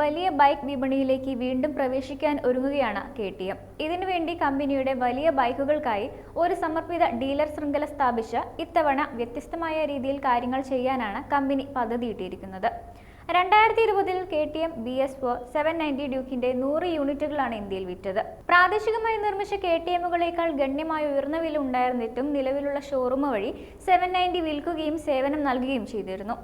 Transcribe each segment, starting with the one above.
വലിയ ബൈക്ക് വിപണിയിലേക്ക് വീണ്ടും പ്രവേശിക്കാൻ ഒരുങ്ങുകയാണ് കെ ടി എം. ഇതിനുവേണ്ടി കമ്പനിയുടെ വലിയ ബൈക്കുകൾക്കായി ഒരു സമർപ്പിത ഡീലർ ശൃംഖല സ്ഥാപിച്ച് ഇത്തവണ വ്യത്യസ്തമായ രീതിയിൽ കാര്യങ്ങൾ ചെയ്യാനാണ് കമ്പനി പദ്ധതിയിട്ടിരിക്കുന്നത് രണ്ടായിരത്തി ഇരുപതിൽ K T M B S four seven ninety ഡ്യൂക്കിന്റെ നൂറ് യൂണിറ്റുകളാണ് ഇന്ത്യയിൽ വിറ്റത്. പ്രാദേശികമായി നിർമ്മിച്ച കെ ടി എമ്മുകളേക്കാൾ ഗണ്യമായ ഉയർന്ന വില ഉണ്ടായിരുന്നിട്ടും നിലവിലുള്ള ഷോറൂം വഴി സെവൻ നയന്റി വിൽക്കുകയും സേവനം നൽകുകയും ചെയ്തിരുന്നു.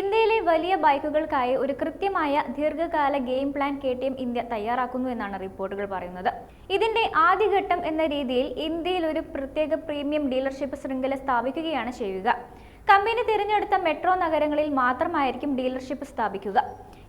ഇന്ത്യയിലെ വലിയ ബൈക്കുകൾക്കായി ഒരു കൃത്യമായ ദീർഘകാല game plan K T M India തയ്യാറാക്കുന്നു എന്നാണ് റിപ്പോർട്ടുകൾ പറയുന്നത്. ഇതിന്റെ ആദ്യഘട്ടം എന്ന രീതിയിൽ ഇന്ത്യയിൽ ഒരു പ്രത്യേക പ്രീമിയം ഡീലർഷിപ്പ് ശൃംഖല സ്ഥാപിക്കുകയാണ് ചെയ്യുക. കമ്പനി തിരഞ്ഞെടുത്ത മെട്രോ നഗരങ്ങളിൽ മാത്രമായിരിക്കും ഡീലർഷിപ്പ് സ്ഥാപിക്കുക.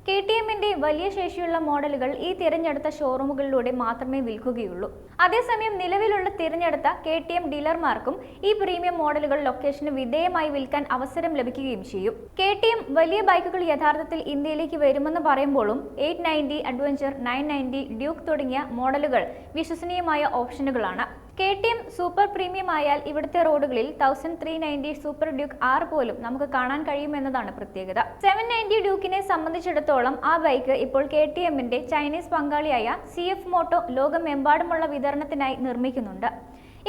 കെ ടി എമ്മിന്റെ വലിയ ശേഷിയുള്ള മോഡലുകൾ ഈ തിരഞ്ഞെടുത്ത ഷോറൂമുകളിലൂടെ മാത്രമേ വിൽക്കുകയുള്ളൂ. അതേസമയം നിലവിലുള്ള തിരഞ്ഞെടുത്ത കെ ടി എം ഡീലർമാർക്കും ഈ പ്രീമിയം മോഡലുകൾ ലൊക്കേഷന് വിധേയമായി വിൽക്കാൻ അവസരം ലഭിക്കുകയും ചെയ്യും. കെ ടി എം വലിയ ബൈക്കുകൾ യഥാർത്ഥത്തിൽ ഇന്ത്യയിലേക്ക് വരുമെന്ന് പറയുമ്പോഴും eight ninety Adventure nine ninety Duke തുടങ്ങിയ മോഡലുകൾ വിശ്വസനീയമായ ഓപ്ഷനുകളാണ്. K T M super premium ആയാൽ ഇവിടുത്തെ റോഡുകളിൽ thousand three ninety Super Duke R പോലും നമുക്ക് കാണാൻ കഴിയുമെന്നതാണ് പ്രത്യേകത. സെവൻ നയന്റി ഡ്യൂക്കിനെ സംബന്ധിച്ചിടത്തോളം ആ ബൈക്ക് ഇപ്പോൾ കെ ടി എമ്മിന്റെ ചൈനീസ് പങ്കാളിയായ സി എഫ് മോട്ടോ ലോകമെമ്പാടുമുള്ള വിതരണത്തിനായി നിർമ്മിക്കുന്നുണ്ട്.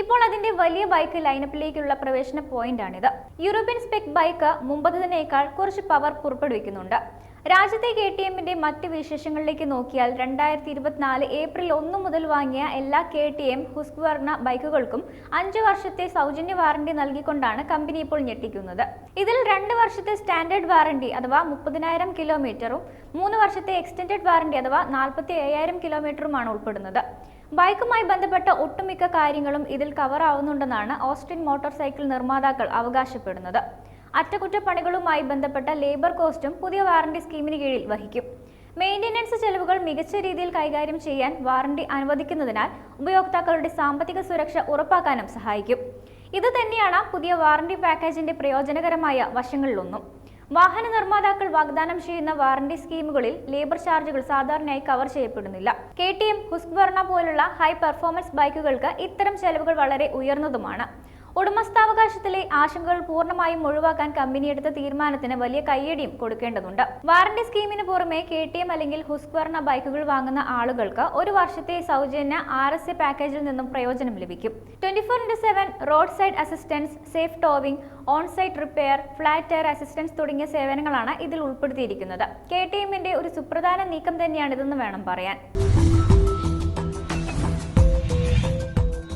ഇപ്പോൾ അതിന്റെ വലിയ ബൈക്ക് ലൈനപ്പിലേക്കുള്ള പ്രവേശന പോയിന്റാണിത് യൂറോപ്യൻ സ്പെക് ബൈക്ക് മുമ്പത്തതിനേക്കാൾ കുറച്ച് പവർ പുറപ്പെടുവിക്കുന്നുണ്ട്. രാജ്യത്തെ കെ ടി എമ്മിന്റെ മറ്റ് വിശേഷങ്ങളിലേക്ക് നോക്കിയാൽ രണ്ടായിരത്തി ഇരുപത്തിനാല് ഏപ്രിൽ ഒന്ന് മുതൽ വാങ്ങിയ എല്ലാ കെ ടി എം ഹുസ്ക്വർണ ബൈക്കുകൾക്കും അഞ്ച് വർഷത്തെ സൗജന്യ വാറണ്ടി നൽകിക്കൊണ്ടാണ് കമ്പനി ഇപ്പോൾ ഞെട്ടിക്കുന്നത്. ഇതിൽ രണ്ട് വർഷത്തെ സ്റ്റാൻഡേർഡ് വാറണ്ടി അഥവാ മുപ്പതിനായിരം കിലോമീറ്ററും മൂന്ന് വർഷത്തെ എക്സ്റ്റൻഡഡ് വാറണ്ടി അഥവാ നാൽപ്പത്തി അയ്യായിരം കിലോമീറ്ററുമാണ് ഉൾപ്പെടുന്നത്. ബൈക്കുമായി ബന്ധപ്പെട്ട ഒട്ടുമിക്ക കാര്യങ്ങളും ഇതിൽ കവർ ആവുന്നുണ്ടെന്നാണ് ഓസ്റ്റിൻ മോട്ടോർ സൈക്കിൾ നിർമ്മാതാക്കൾ അവകാശപ്പെടുന്നത്. അറ്റകുറ്റപ്പണികളുമായി ബന്ധപ്പെട്ട ലേബർ കോസ്റ്റും പുതിയ വാറണ്ടി സ്കീമിന് കീഴിൽ വഹിക്കും. മെയിന്റനൻസ് ചെലവുകൾ മികച്ച രീതിയിൽ കൈകാര്യം ചെയ്യാൻ വാറണ്ടി അനുവദിക്കുന്നതിനാൽ ഉപയോക്താക്കളുടെ സാമ്പത്തിക സുരക്ഷ ഉറപ്പാക്കാനും സഹായിക്കും. ഇത് തന്നെയാണ് പുതിയ വാറണ്ടി പാക്കേജിന്റെ പ്രയോജനകരമായ വശങ്ങളിലൊന്നും. വാഹന നിർമ്മാതാക്കൾ വാഗ്ദാനം ചെയ്യുന്ന വാറണ്ടി സ്കീമുകളിൽ ലേബർ ചാർജുകൾ സാധാരണയായി കവർ ചെയ്യപ്പെടുന്നില്ല. കെ ടി എം പോലുള്ള ഹൈ പെർഫോമൻസ് ബൈക്കുകൾക്ക് ഇത്തരം ചെലവുകൾ വളരെ ഉയർന്നതുമാണ്. ഉടമസ്ഥാവകാശത്തിലെ ആശങ്കകൾ പൂർണമായും ഒഴിവാക്കാൻ കമ്പനി എടുത്ത തീരുമാനത്തിന് വലിയ കയ്യടിയും കൊടുക്കേണ്ടതുണ്ട്. വാറന്റി സ്കീമിന് പുറമെ കെ ടി എം അല്ലെങ്കിൽ ഹുസ്ക്വർണ ബൈക്കുകൾ വാങ്ങുന്ന ആളുകൾക്ക് ഒരു വർഷത്തെ സൗജന്യ ആർ എസ് എ പാക്കേജിൽ നിന്നും പ്രയോജനം ലഭിക്കും. Twenty four into seven roadside assistance safe towing on site repair flat tyre assistance തുടങ്ങിയ സേവനങ്ങളാണ് ഇതിൽ ഉൾപ്പെടുത്തിയിരിക്കുന്നത്. കെ ടി എമ്മിന്റെ ഒരു സുപ്രധാന നീക്കം തന്നെയാണിതെന്ന് വേണം പറയാൻ.